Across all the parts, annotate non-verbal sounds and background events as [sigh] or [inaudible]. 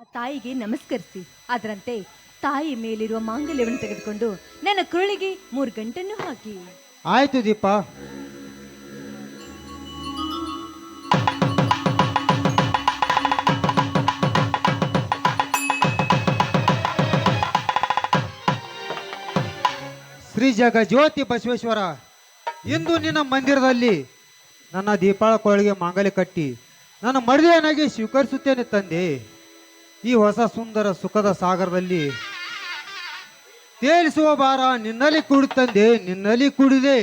ಆ ತಾಯಿಗೆ ನಮಸ್ಕರಿಸಿ. ಅದರಂತೆ ತಾಯಿ ಮೇಲಿರುವ ಮಾಂಗಲ್ಯವನ್ನು ತೆಗೆದುಕೊಂಡು ನನ್ನ ಕುರುಳಿಗೆ ಮೂರು ಗಂಟನ್ನು ಹಾಕಿ. ಆಯ್ತು ದೀಪ. ಶ್ರೀ ಜಗ ಜ್ಯೋತಿ ಬಸವೇಶ್ವರ, ಇಂದು ನಿನ್ನ ಮಂದಿರದಲ್ಲಿ ನನ್ನ ದೀಪಾಳ ಕೊಳಗೆ ಮಾಂಗಲ್ಯ ಕಟ್ಟಿ ನನ್ನ ಮದುವೆಯನ್ನಾಗಿ ಸ್ವೀಕರಿಸುತ್ತೇನೆ ತಂದೆ. ಈ ಹೊಸ ಸುಂದರ ಸುಖದ ಸಾಗರದಲ್ಲಿ ತೇಲಿಸುವ ಭಾರ ನಿನ್ನಲ್ಲಿ ಕುಡಿತಂದೆ ನಿನ್ನಲ್ಲಿ ಕುಡಿದೆ.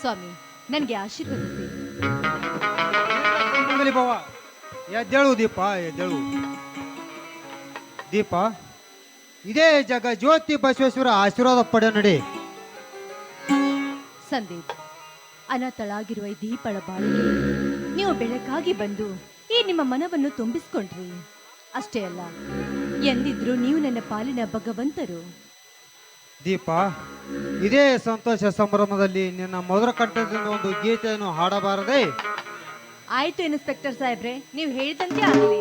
ಸ್ವಾಮಿ ನನಗೆ ಆಶೀರ್ವದಿಸಿ ಎದ್ದೇಳು ದೀಪ ಎದ್ದೇಳು. ದೀಪ. ಇದೇ ಜಗ ಜ್ಯೋತಿ ಬಸವೇಶ್ವರ ಆಶೀರ್ವಾದ ಪಡೆ ನಡಿ. ಸಂದೀಪ್ ಅನಾಥಳಾಗಿರುವ ಈ ದೀಪಳ ಬಾಳಿಗೆ ನೀವು ಬೆಳಕಾಗಿ ಬಂದು ಈ ನಿಮ್ಮ ಮನವನ್ನು ತುಂಬಿಸ್ಕೊಂಡ್ರಿ. ಅಷ್ಟೇ ಅಲ್ಲ ಎಂದಿದ್ರು ನೀವು ನನ್ನ ಪಾಲಿನ ಭಗವಂತರು. ದೀಪ ಇದೇ ಸಂತೋಷ ಸಂಭ್ರಮದಲ್ಲಿ ನಿನ್ನ ಮೊದಲ ಕಂಠದಿಂದ ಒಂದು ಗೀತೆಯನ್ನು ಹಾಡಬಾರದೆ? ಆಯ್ತು ಇನ್ಸ್ಪೆಕ್ಟರ್ ಸಾಹೇಬ್ರೆ ನೀವು ಹೇಳಿದಂತೆ ಆಗಲಿ.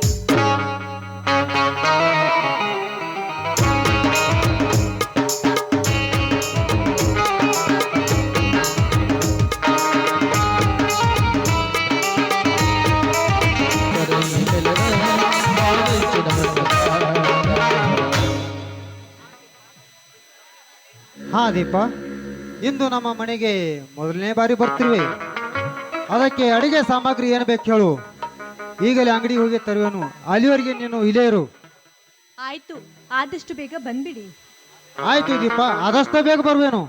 ದೀಪ ಇಂದು ನಮ್ಮ ಮನೆಗೆ ಮೊದಲನೇ ಬಾರಿ ಬರ್ತಿರುವೆ ಅದಕ್ಕೆ ಅಡಿಗೆ ಸಾಮಗ್ರಿ ಏನು ಬೇಕು ಹೇಳು. ಈಗಲೇ ಅಂಗಡಿ ಹೋಗಿ ತರುವೆನು. ಅಲ್ಲಿವರೆಗೆ ನೀನು ಇಲ್ಲೇ ಇರು. ಆಯ್ತು ಆದಷ್ಟು ಬೇಗ ಬಂದ್ಬಿಡಿ. ಆಯ್ತು ದೀಪ ಆದಷ್ಟು ಬೇಗ ಬರುವೇನು.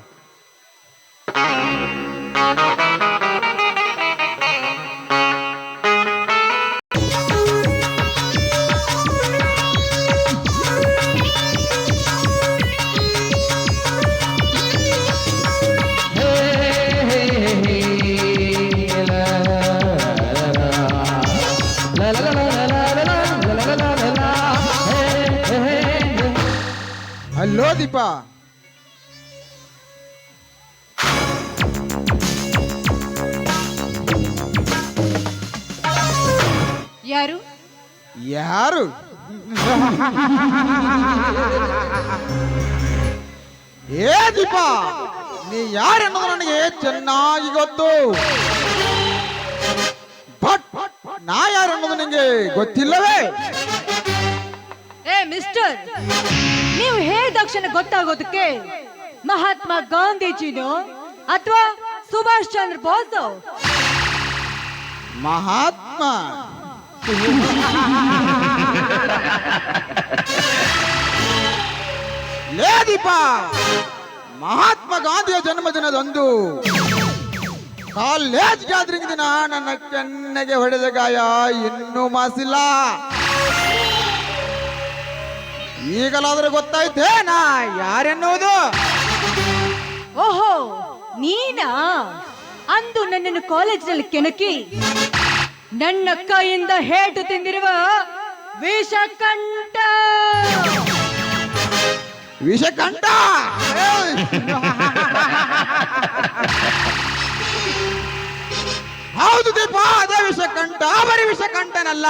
ಹಲೋ ದೀಪ ಯಾರು ಯಾರು ಏ ದೀಪ ನೀ ಯಾರೆನ್ನೋದು ನನಗೆ ಚೆನ್ನಾಗಿ ಗೊತ್ತು ಬಟ್ ನಾ ಯಾರೆನ್ನೋದು ನಿಂಗೆ ಗೊತ್ತಿಲ್ಲವೇ ಏ ಮಿಸ್ಟರ್ ನೀವು ಹೇಳಿದ ಕ್ಷಣ ಗೊತ್ತಾಗೋದಕ್ಕೆ? ಮಹಾತ್ಮ ಗಾಂಧೀಜಿನೋ ಅಥವಾ ಸುಭಾಷ್ ಚಂದ್ರ ಬೋಸ್? ಮಹಾತ್ಮ. ಲೇ ದೀಪ. ಮಹಾತ್ಮ ಗಾಂಧಿಯ ಜನ್ಮದಿನದಂದು ಕಾಲೇಜ್ ಗ್ಯಾದರಿಂಗ್ ದಿನ ನನ್ನ ಕೆನ್ನೆಗೆ ಹೊಡೆದ ಗಾಯ ಇನ್ನೂ ಮಾಸಿಲ್ಲ. ಈಗಲಾದ್ರೆ ಗೊತ್ತಾಯ್ತೇ. ನಾ ಯಾರೆನ್ನುವುದು? ಓಹೋ ನೀನಾ? ಅಂದು ನನ್ನನ್ನು ಕಾಲೇಜಿನಲ್ಲಿ ಕೆಣಕಿ ನನ್ನ ಕೈಯಿಂದ ಹೇಟು ತಿಂದಿರುವ ವಿಷಕಂಠ ವಿಷಕಂಠ ಕಂಠ? ಹೌದು ದೀಪ ಅದೇ ವಿಷಕಂಠ ಬರೀ ವಿಷಕಂಠನಲ್ಲ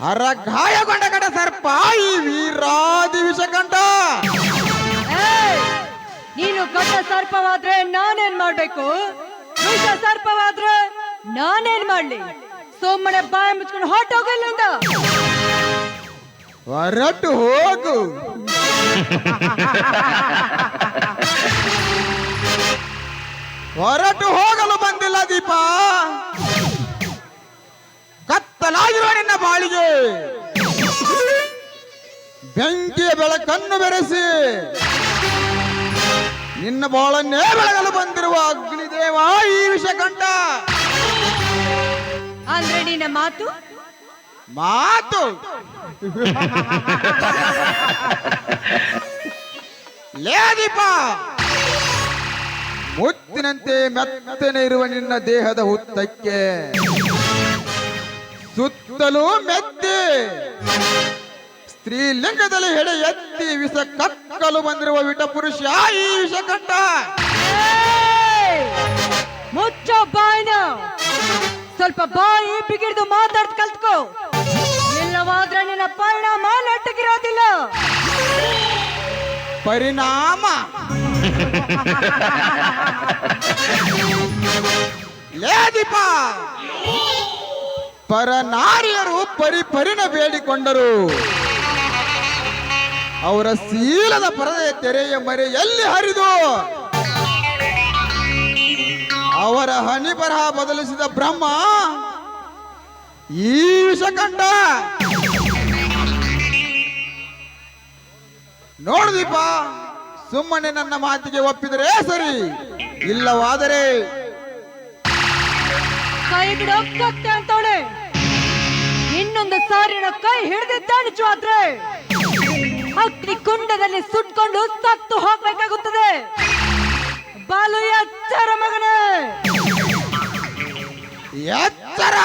ಅರ ಗಾಯಗೊಂಡ ಕಡೆ ಸರ್ಪ ಈ ವೀರಾದಿ ವಿಷಕಂಠ! ನೀನು ಗಡ್ಡ ಸರ್ಪವಾದ್ರೆ ನಾನೇನ್ ಮಾಡ್ಬೇಕು? ವಿಷ ಸರ್ಪವಾದ್ರೆ ನಾನೇನ್ ಮಾಡ್ಲಿ? ಸುಮ್ಮನೆ ಬಾಯಿ ಮುಚ್ಕೊಂಡು ಹೊಟ್ಟೋಗಲ್ಲಿಂದ ಹೊರಟು ಹೋಗು. [laughs] ಹೊರಟು ಹೋಗಲು ಬಂದಿಲ್ಲ ದೀಪ. ಕತ್ತಲಾಗಿರುವ ನಿನ್ನ ಬಾಳಿಗೆ. ಬೆಂಕಿಯ ಬೆಳಕನ್ನು ಬೆರೆಸಿ. ನಿನ್ನ ಬಾಳನ್ನೇ ಬೆಳಗಲು ಬಂದಿರುವ ಅಗ್ನಿದೇವ ಈ ವಿಷಕಂಠ ಅಂದ್ರೆ ನಿನ್ನ ಮಾತು? ಮಾತು. ಲೇ ದೀಪ. ಮುತ್ತಿನಂತೆ ಮೆತ್ತನೆ ಇರುವ ನಿನ್ನ ದೇಹದ ಹುತ್ತಕ್ಕೆ. ಸುತ್ತಲೂ ಮೆತ್ತಿ ಸ್ತ್ರೀಲಿಂಗದಲ್ಲಿ ಹೆಡೆ ಎತ್ತಿ ವಿಷ ಕಕ್ಕಲು ಬಂದಿರುವ ವಿಟ ಪುರುಷ ಈ ವಿಷ ಕಟ್ಟ ಮುಚ್ಚ ಬಾಯ್ನ. ಸ್ವಲ್ಪ ಬಾಯಿ ಬಿಗಿಡ್ದು ಮಾತಾಡ್ ಕಲ್ತ್ಕೋ. ಇಲ್ಲವಾದ್ರೆ ನಿನ್ನ ಪರಿಣಾಮ ನಟ್ಟಗಿರೋದಿಲ್ಲ ಪರಿಣಾಮ. [laughs] ಲೇ ದೀಪ. ಪರನಾರಿಯರು ಪರಿ ಪರಿಣ ಬೇಡಿಕೊಂಡರು. ಅವರ ಶೀಲದ ಪರದೆಯ ತೆರೆಯ ಮರೆ ಎಲ್ಲಿ ಹರಿದು? ಅವರ ಹನಿ ಬರಹ ಬದಲಿಸಿದ ಬ್ರಹ್ಮ ಈ ವಿಷ ಕಂಡ. ನೋಡು ದೀಪ, ಸುಮ್ಮನೆ ನನ್ನ ಮಾತಿಗೆ ಒಪ್ಪಿದರೆ ಸರಿ, ಇಲ್ಲವಾದರೆ ಇನ್ನೊಂದು ಸಾರಿನ ಕೈ ಹಿಡಿದಿದ್ದಾನೆ ಆದ್ರೆ ಅಗ್ನಿ ಕುಂಡದಲ್ಲಿ ಸುಟ್ಕೊಂಡು ಸತ್ತು ಹೋಗ್ಬೇಕಾಗುತ್ತದೆ. ಬಾಲು ಎಚ್ಚರ ಮಗನೇ. ಎಚ್ಚರ.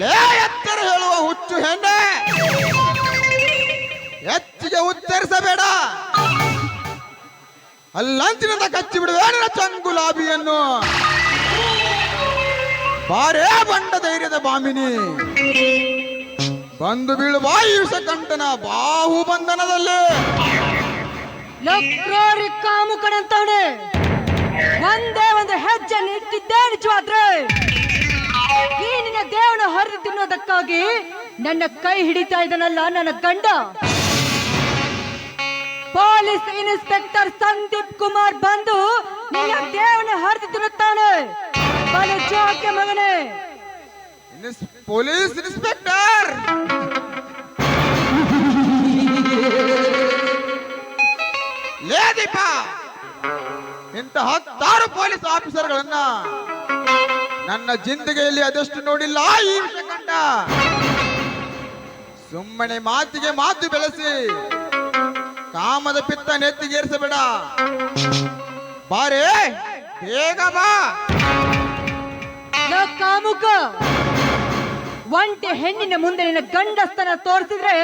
ಲೇ ಎಚ್ಚರ ಹೇಳುವ ಹುಚ್ಚು ಹೆಣ್ಣೆ. ಹೆಚ್ಚಿಗೆ ಉಚ್ಚರಿಸಬೇಡ. ಅಲ್ಲಂಚಿನಿಂದ ಕಚ್ಚಿ ಬಿಡುವೆ ಚಂಗುಲಾಬಿಯನ್ನು. ಬಾರೇ ಬಂಡ ಧೈರ್ಯದ ಬಾಮಿನಿ. ಬಂದು ಬೀಳುವ ಕಂಠನ ಬಾಹು ಬಂಧನದಲ್ಲಿ ಲಕ್ರೋರಿ ಕಾಮುಕನಂತವನೆ, ಒಂದೇ ಒಂದು ಹೆಜ್ಜೆ ಇಟ್ಟಿದ್ದೇ ನಿಜವಾದ್ರೆ, ಈ ನಿನ್ನ ದೇವನ ಹರಿದು ತಿನ್ನೋದಕ್ಕಾಗಿ ನನ್ನ ಕೈ ಹಿಡಿತಾ ಇದನಲ್ಲ ನನ್ನ ಗಂಡ. ಪೊಲೀಸ್ ಇನ್ಸ್ಪೆಕ್ಟರ್ ಸಂದೀಪ್ ಕುಮಾರ್ ಬಂದು ನಿನ್ನ ದೇವನ ಹರಿದು ತಿನ್ನುತ್ತಾನೆ. ಮಗನೇ ಪೊಲೀಸ್ ಇನ್ಸ್ಪೆಕ್ಟರ್ ಲೇ ಇಂಥ ಹತ್ತಾರು ಪೊಲೀಸ್ ಆಫೀಸರ್ಗಳನ್ನ ನನ್ನ ಜಿಂದಗಿಯಲ್ಲಿ ಅದೆಷ್ಟು ನೋಡಿಲ್ಲ ಈ ಕಂಡ ಸುಮ್ಮನೆ ಮಾತಿಗೆ ಮಾತು ಬೆಳೆಸಿ ಕಾಮದ ಪಿತ್ತ ನೆತ್ತಿಗೇರಿಸಬೇಡ ಬಾರೇ ಬೇಗ ಬಾ ಲೋ ಕಾಮುಕ ಒಂಟಿ ಹೆಣ್ಣಿನ ಮುಂದೆ ನಿನ್ನ ಗಂಡಸ್ತನ ತೋರಿಸಿದ್ರೆ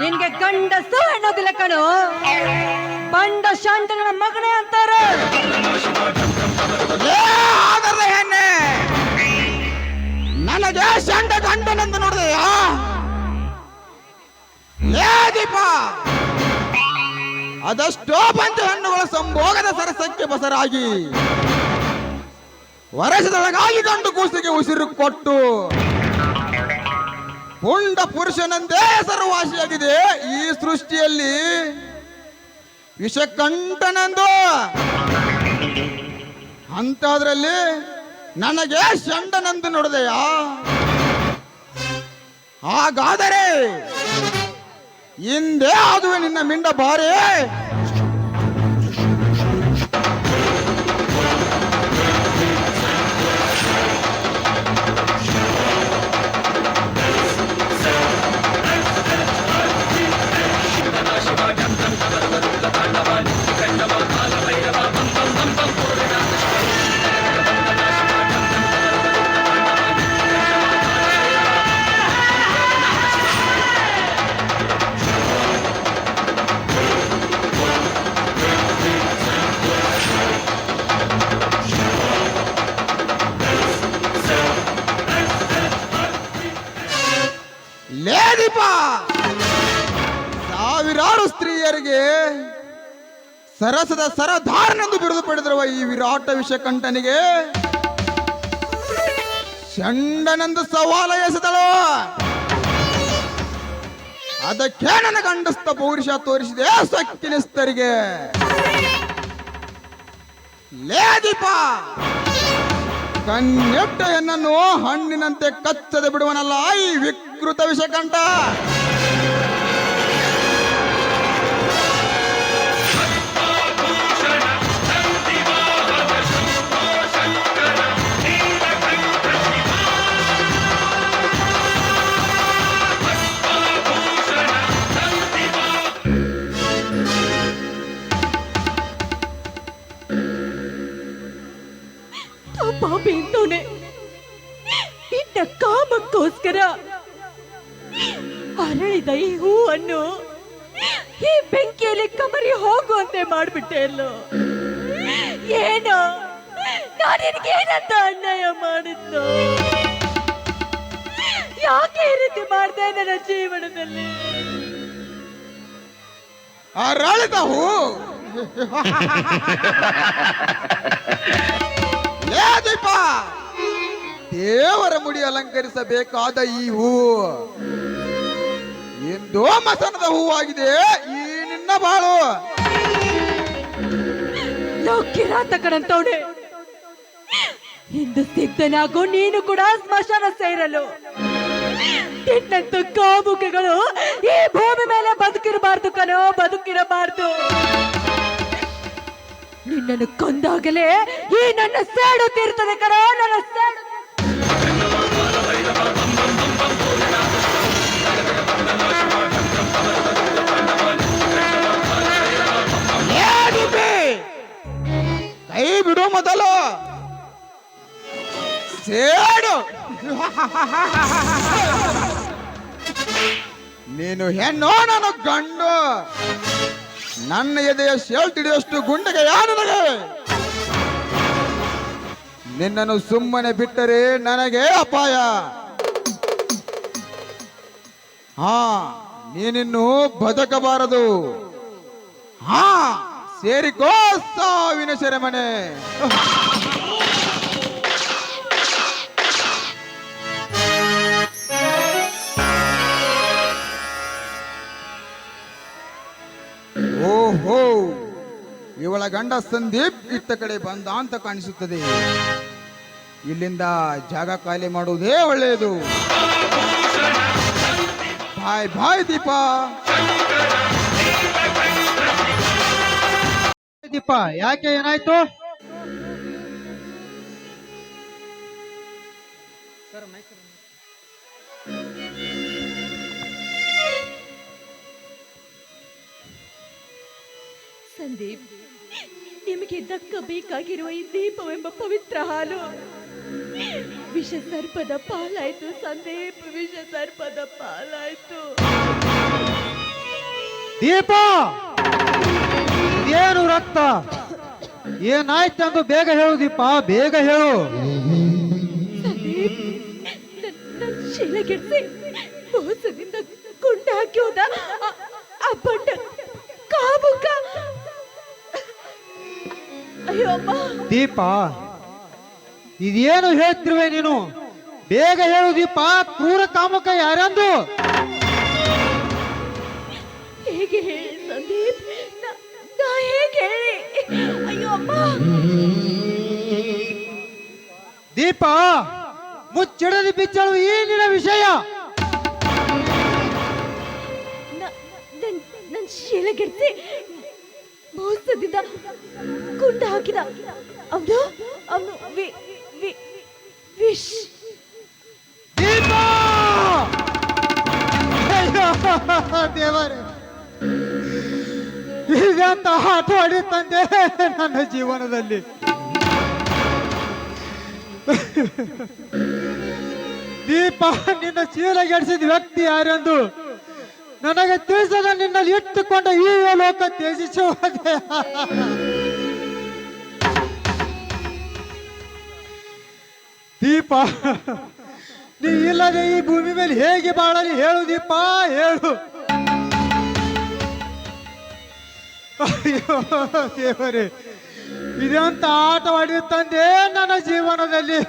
ನಿನ್ಗೆ ಗಂಡಸ್ತು ಅನ್ನೋದಿಲ್ಲ ಕಣು. ಬಂಡ ಶಾಂತನ ಮಗನೇ ಅಂತಾರೆ. ಹೆಣ್ಣೆ. ನನಗೆ ಶಂಡ ಗಂಡನಂತ ನೋಡಿದೆಯಾ? ದೀಪ. ಅದಷ್ಟೋ ಪಂಚ ಹಣ್ಣುಗಳ ಸಂಭೋಗದ ಸರಸಕ್ಕೆ ಬಸರಾಗಿ. ವರಸದೊಳಗಾಗಿ ಗಂಡು ಕೂಸಿಗೆ ಉಸಿರು ಕೊಟ್ಟು ಪುಂಡ ಪುರುಷನಂದೇ ಹೆಸರುವಾಸಿಯಾಗಿದೆ ಈ ಸೃಷ್ಟಿಯಲ್ಲಿ. ವಿಷಕಂಠನಂದು. ಅಂತದ್ರಲ್ಲಿ ನನಗೆ ಶಂಡನಂದು ನೋಡಿದೆಯ? ಹಾಗಾದರೆ, ಹಿಂದೆ ಆದುವೆ ನಿನ್ನ ಮಿಂಡ ಬಾರೇ. ಸರಸದ ಸರಧಾರನೆಂದು ಬಿರುದು ಪಡೆದಿರುವ ಈ ವಿರಾಟ ವಿಷಕಂಠನಿಗೆ ಚಂಡನೆಂದು ಸವಾಲ ಎಸೆದಳು. ಅದಕ್ಕೆ ನನ್ನ ಗಂಡಸ್ತ ಪೌರುಷ ತೋರಿಸಿದೆ ಸಕ್ಕಿನಿಸ್ತರಿಗೆ ಲೇದೀಪ ಕಣ್ಣೆಟ್ಟ ಎನ್ನನ್ನು ಹಣ್ಣಿನಂತೆ ಕಚ್ಚದೆ ಬಿಡುವನಲ್ಲ ಈ ವಿಕೃತ ವಿಷಕಂಠ. ಮಾಡಿದ್ದು? ಯಾಕೆ ಈ ರೀತಿ ಮಾಡ್ದೆ ನನ್ನ ಜೀವನದಲ್ಲಿ? ಅರಳಿದ ಹೂ ಲೇ ದೀಪ! ದೇವರ ಮುಡಿ ಅಲಂಕರಿಸಬೇಕಾದ ಈ ಹೂ. ಎಂದೋ ಮಸನದ ಹೂವಾಗಿದೆ ಈ ನಿನ್ನ ಬಾಳು. ಲೋ ಕಿರಾತಕನಂತವನೆ ಇಂದು ಸಿದ್ಧನಾಗು ನೀನು ಕೂಡ ಸ್ಮಶಾನ ಸೇರಲು. ನಿನ್ನಂತ ಕಾಮುಕಗಳು ಈ ಭೂಮಿ ಮೇಲೆ ಬದುಕಿರಬಾರ್ದು ಕನೋ ಬದುಕಿರಬಾರ್ದು. ನಿನ್ನನ್ನು ಕೊಂದಾಗಲೇ ಈ ನನ್ನ ಸೇಡು ತೀರ್ತದೆ ಕಣೋ, ನನ್ನ ಸೇಡು ಕೈ ಬಿಡು ಮೊದಲು. ಸೇಡು. ನೀನು ಹೆಣ್ಣೋ ನಾನು ಗಂಡು ನನ್ನ ಎದೆಯ ಶೇಲ್ ತಿಳಿಯಷ್ಟು ಗುಂಡಿಗೆ ಯಾರು ನನಗೆ? ನಿನ್ನನ್ನು ಸುಮ್ಮನೆ ಬಿಟ್ಟರೆ ನನಗೆ ಅಪಾಯ. ಹಾ, ನೀನಿನ್ನು ಬದುಕಬಾರದು. ಹಾ, ಸೇರಿಕೋ ಸಾವಿನ ಸೆರೆಮನೆ. ಗಂಡ ಸಂದೀಪ್ ಇತ್ತ ಕಡೆ ಬಂದ ಅಂತ ಕಾಣಿಸುತ್ತದೆ. ಇಲ್ಲಿಂದ ಜಾಗ ಖಾಲಿ ಮಾಡುವುದೇ ಒಳ್ಳೆಯದು. ಬಾಯ್ ಬಾಯ್ ದೀಪ. ದೀಪ ಯಾಕೆ ಏನಾಯ್ತು? ಸಂದೀಪ್ ನಿಮಗೆ ದಕ್ಕಬೇಕಾಗಿರುವ ಈ ದೀಪವೆಂಬ ಪವಿತ್ರ ಹಾಲು. ವಿಷ ಸರ್ಪದ ಪಾಲಾಯ್ತು ಸಂದೀಪ್ ವಿಷ ಸರ್ಪದ ಪಾಲಾಯ್ತು. ದೀಪ! ಏನು ರಕ್ತ? ಏನಾಯ್ತಂದು ಬೇಗ ಹೇಳು ದೀಪ ಬೇಗ ಹೇಳು. ಸಂದೀಪ್ ಶಿಲೆಗೆಡ್ಸಿ ಮೋಸದಿಂದ ಕೊಂಡ ಹಾಕಿ ಹೋದ ಆ- ಬಂಡ ಕಾಬುಕ ದೀಪ ಇದೇನು ಹೇಳ್ತಿರುವೆ ನೀನು? ಬೇಗ ಹೇಳು ದೀಪ ಕ್ರೂರ ಕಾಮಕ ಯಾರಂದು? ಹೇಗೆ ಹೇಳಿ ಸಂದೀಪ್? ಹೇಗೆ ಹೇಳಿ? ಅಯ್ಯೋ ಅಮ್ಮ ದೀಪ ಮುಚ್ಚಿಡದಿ ಬಿಚ್ಚಳು ಏನಿನ ವಿಷಯ. ಶಿಲೆಗೆಡ್ಸಿ ಮೋಸದಿಂದ ಕುಂಡ ಹಾಕಿದ. ಅವನು ಅವನು ವಿಶ್. ದೀಪ! ಅಯ್ಯೋ, ದೇವರೇ. ಇದೆಂತ ಆಟ ಆಡಿ ತಂದೆ ನನ್ನ ಜೀವನದಲ್ಲಿ. ದೀಪ ನಿನ್ನ ಚೀಲಗೆಡಿಸಿದ ವ್ಯಕ್ತಿ ಯಾರೆಂದು? ನನಗೆ ತಿಳಿಸದ ನಿನ್ನಲ್ಲಿ ಇಟ್ಟುಕೊಂಡ ಈ ಲೋಕ ತ್ಯಜಿಸುವುದೇ ದೀಪ, ನೀ ಇಲ್ಲದೆ ಈ ಭೂಮಿ ಮೇಲೆ ಹೇಗೆ ಬಾಳಲಿ ಹೇಳು ದೀಪ, ಹೇಳು. ದೇವರೇ, ಇದಂತ ಆಟವಾಡಿ ತಂದೆ ನನ್ನ ಜೀವನದಲ್ಲಿ?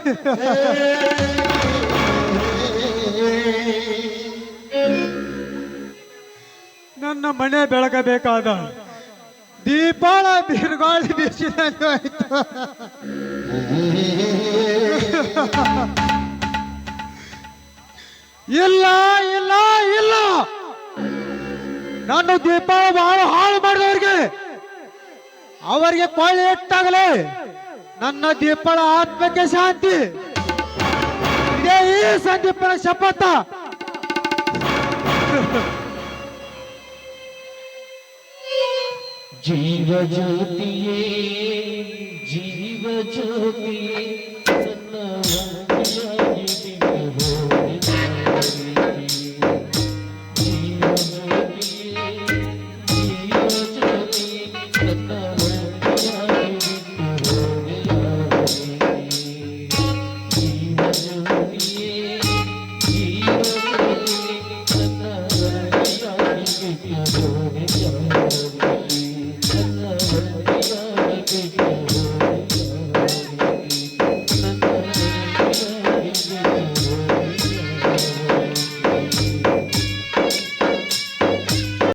ನನ್ನ ಮನೆ ಬೆಳಗಬೇಕಾದ ದೀಪಾಳ ಬಿರುಗಾಳಿ ಆಯ್ತು. ಇಲ್ಲ ಇಲ್ಲ ಇಲ್ಲ. ನಾನು ದೀಪಾಳ ಬಹಳ ಹಾಳು ಮಾಡಿದವರಿಗೆ, ಅವರಿಗೆ ಕೊಳ್ಳೆ ಇಟ್ಟಾಗಲೇ ನನ್ನ ದೀಪಾಳ ಆತ್ಮಕ್ಕೆ ಶಾಂತಿ. ಇದೇ ಈ ಸಂದೀಪನ ಶಪಥ. जीव ज्योति जीव ज्योति